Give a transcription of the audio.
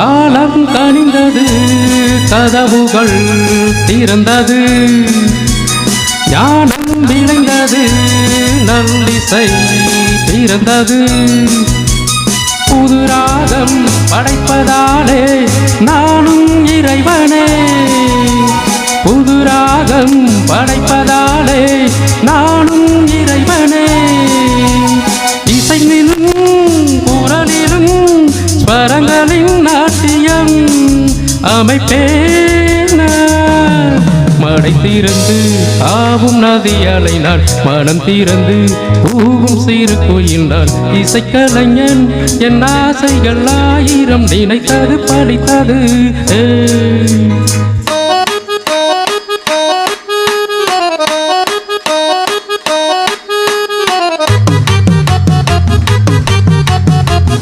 காலம் கனிந்தது கதவுகள் திறந்தது ஞானம் விளைந்தது நல்லிசை திறந்தது. புது ராகம் படைப்பதாலே நானும் இறைவனே. புது ராகம் படைப்பதாலே நாட்டியம் அமைப்பேன? மடை திறந்து ஆவும் நதியாலை நான் மனம் திறந்து பூவும் சிறு கோயில் நான் இசைக்கலைஞன் என் ஆசைகள் ஆயிரம் நினைத்தது படித்தது. ஏ